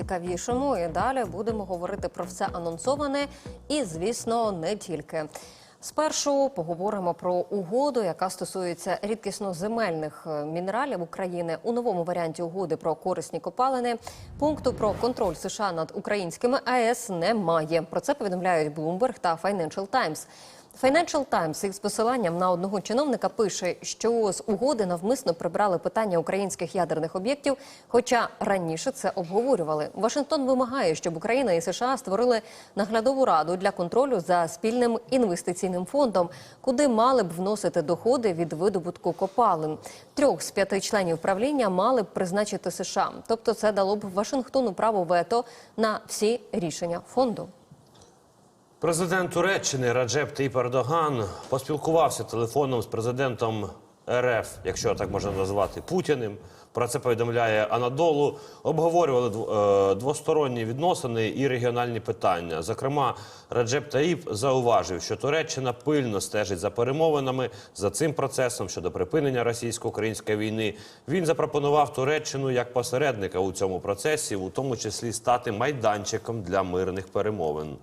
найцікавішому. І далі будемо говорити про все анонсоване і, звісно, не тільки. Спершу поговоримо про угоду, яка стосується рідкісно земельних е, мінералів України у новому варіанті угоди про корисні копалини. Пункту про контроль США над українськими АЕС немає. Про це повідомляють Bloomberg та Financial Times. Financial Times із посиланням на одного чиновника пише, що з угоди навмисно прибрали питання українських ядерних об'єктів, хоча раніше це обговорювали. Вашингтон вимагає, щоб Україна і США створили наглядову раду для контролю за спільним інвестиційним фондом, куди мали б вносити доходи від видобутку копалин. Трьох з п'яти членів правління мали б призначити США. Тобто, це дало б Вашингтону право вето на всі рішення фонду. Президент Туреччини Раджеп Таїп Ердоган поспілкувався телефоном з президентом РФ, якщо так можна назвати, Путіним. Про це повідомляє Анадолу. Обговорювали е, двосторонні відносини і регіональні питання. Зокрема, Раджеп Таїп зауважив, що Туреччина пильно стежить за перемовинами за цим процесом щодо припинення російсько-української війни. Він запропонував Туреччину як посередника у цьому процесі, у тому числі стати майданчиком для мирних перемовин.